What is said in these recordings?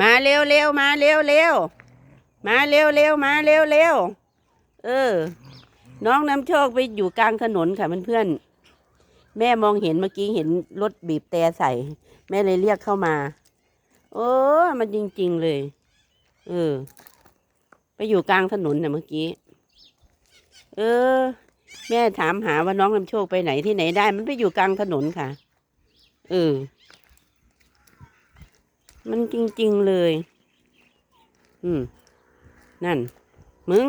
มาเร็วเร็วมาเร็วเร็วมาเร็วเร็วมาเร็วเร็วเออ น้องน้ำโชคไปอยู่กลางถนนค่ะเพื่อนๆแม่มองเห็นเมื่อกี้เห็นรถบีบแต่ใส่ แม่เลยเรียกเข้ามา โอ้มันจริง ๆเลย เออ ไปอยู่กลางถนนน่ะเมื่อกี้ เออ แม่ถามหาว่าน้องน้ำโชคไปไหนที่ไหนได้ มันไปอยู่กลางถนนค่ะ เออ มันจริง ๆ เลย อืม นั่น มึง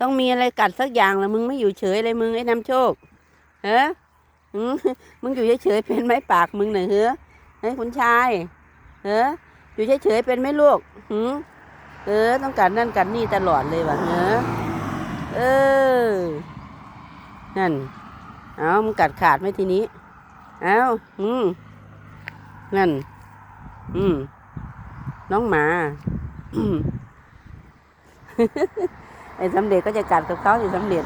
ต้องมีอะไรกัดสักอย่างละมึงไม่อยู่เฉยเลยมึงไอ้น้ำโชคเฮ้มึงมึงอยู่เฉยๆเป็นไหมปากมึงหน่อยเฮ้ไอ้คุณชายเฮ้อยู่เฉยๆเป็นไหมลูกหืมเออ ต้องกัดนั่นกัดนี่ตลอดเลยว่ะเฮ้เออ นั่น เอามึงกัดขาดไหมทีนี้ เอาอืมนั่น อืม น้องหมา ไอ้สำเร็จก็จะกัดกับเขาอยู่สำเร็จ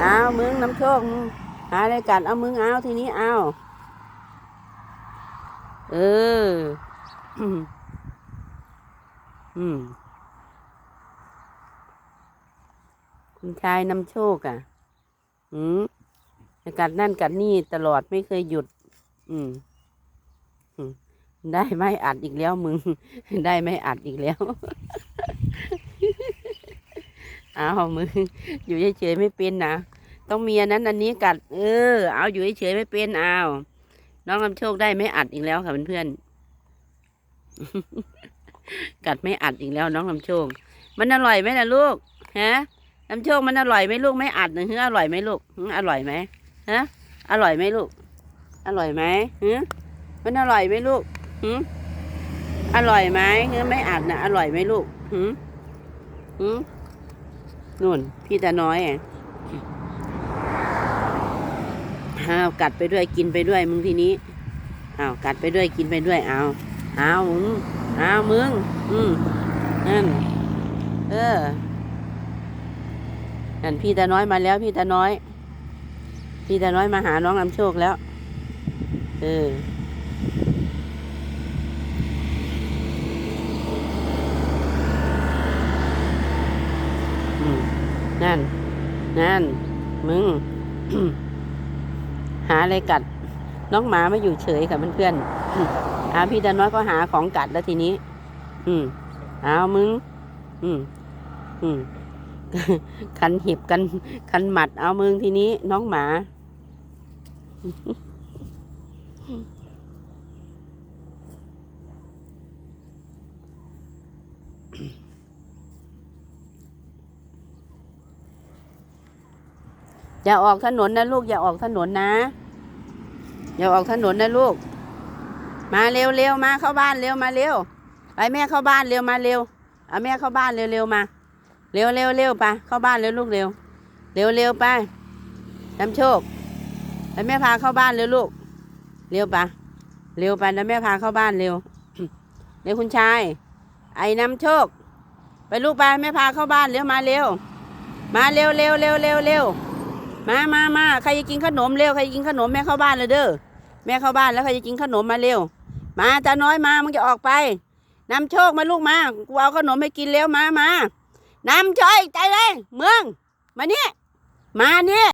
เอามึงน้ำโชคมึงหาอะไรกัด เอามึงเอาทีนี้เอา เออ อืม คุณชายนำโชคอะ อืม กัดนั่นกัดนี่ตลอดไม่เคยหยุด อืมได้ไม่อัดอีกแล้วมึง ได้ไม่อัดอีกแล้วเอามึงอยู่เฉยๆไม่เป็นนะต้องมีอันนั้นอันนี้กัด เออ เอาอยู่เฉยๆไม่เป็นเอาน้องลำโชคได้ไม่อัดอีกแล้วค่ะเพื่อนๆกัดไม่อัดอีกแล้ว น้องลำโชค มันอร่อยไหมนะลูกฮะลำโชคมันอร่อยไหมลูกไม่อัดนะเฮ้ออร่อยไหมลูกอร่อยไหม ฮะ อร่อยไหมลูก อร่อยไหมฮึมันอร่อยไหมลูกฮึอร่อยไหมเฮ้ไม่อัดนะอร่อยไหมลูกฮึฮึนู่น พี่ตาน้อยอะอ้าวกัดไปด้วยกินไปด้วยมึงทีนี้อ้าวกัดไปด้วยกินไปด้วยเอาเอามึงเอามึง อืมนั่น เออนั่นพี่ตาน้อยมาแล้วพี่ตาน้อย พี่ตาน้อยมาหาน้องนำโชคแล้ว เออนั่น นั่น มึง หาอะไรกัด น้องหมาไม่อยู่เฉยค่ะเพื่อนๆอาพี่ตาน้อยก็หาของกัดแล้วทีนี้ อืมเอามึง อืม อืมคันหิบกันคันหมัดเอามึงทีนี้น้องหมา อย่าออกถนนนะลูก อย่าออกถนนนะ อย่าออกถนนนะลูก มาเร็วเร็วมาเข้าบ้านเร็วมาเร็วไปแม่เข้าบ้านเร็วมาเร็วเอาแม่เข้าบ้านเร็วเร็วมาเร็วเร็วเร็วไปเข้าบ้านเร็วลูกเร็วเร็วเร็วไปน้ำโชค ไปแม่พาเข้าบ้านเร็วลูก เร็วไปเร็วไปแล้วแม่พาเข้าบ้านเร็วเร็วคุณชาย ไอ้น้ำโชค ไปลูกไปแม่พาเข้าบ้านเร็วมาเร็ว มาเร็วเร็วเร็วเร็วเร็วมามามาใครจะกินขนมเร็วใครจะกินขนมแม่เข้าบ้านเลยเด้อแม่เข้าบ้านแล้วใครจะกินขนมมาเร็ว มาตาน้อยมามึงจะออกไปนำโชคมาลูกมากูเอาขนมให้กินเร็วมามานำโชคใจเลยเมืองมาเนี่ยมาเนี่ย